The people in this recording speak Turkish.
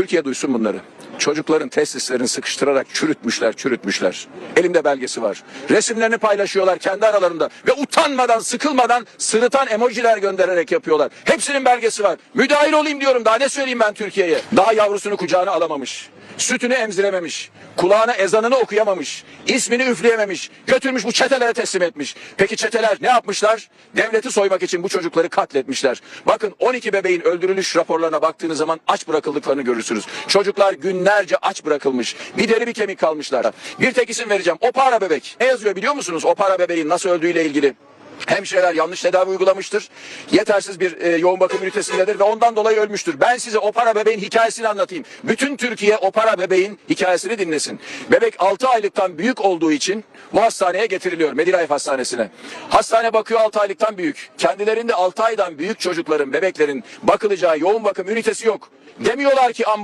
Türkiye duysun bunları. Çocukların testislerini sıkıştırarak çürütmüşler, çürütmüşler. Elimde belgesi var. Resimlerini paylaşıyorlar kendi aralarında ve utanmadan, sıkılmadan sırıtan emojiler göndererek yapıyorlar. Hepsinin belgesi var. Müdahil olayım diyorum. Daha ne söyleyeyim ben Türkiye'ye? Daha yavrusunu kucağına alamamış. Sütünü emzirememiş. Kulağına ezanını okuyamamış. ismini üfleyememiş. Götürmüş bu çetelere teslim etmiş. Peki çeteler ne yapmışlar? Devleti soymak için bu çocukları katletmişler. Bakın 12 bebeğin öldürülüş raporlarına baktığınız zaman aç bırakıldıklarını görürsünüz. Çocuklar günlerce aç bırakılmış. Bir deri bir kemik kalmışlar. Bir tek isim vereceğim. O para bebek. Ne yazıyor biliyor musunuz? O para bebeğin nasıl öldüğüyle ilgili. Hemşireler yanlış tedavi uygulamıştır. Yetersiz bir e, yoğun bakım ünitesindedir ve ondan dolayı ölmüştür. Ben size o para bebeğin hikayesini anlatayım. Bütün Türkiye o para bebeğin hikayesini dinlesin. Bebek 6 aylıktan büyük olduğu için bu hastaneye getiriliyor. Medilayf Hastanesi'ne. Hastane bakıyor 6 aylıktan büyük. Kendilerinde 6 aydan büyük çocukların, bebeklerin bakılacağı yoğun bakım ünitesi yok. Demiyorlar ki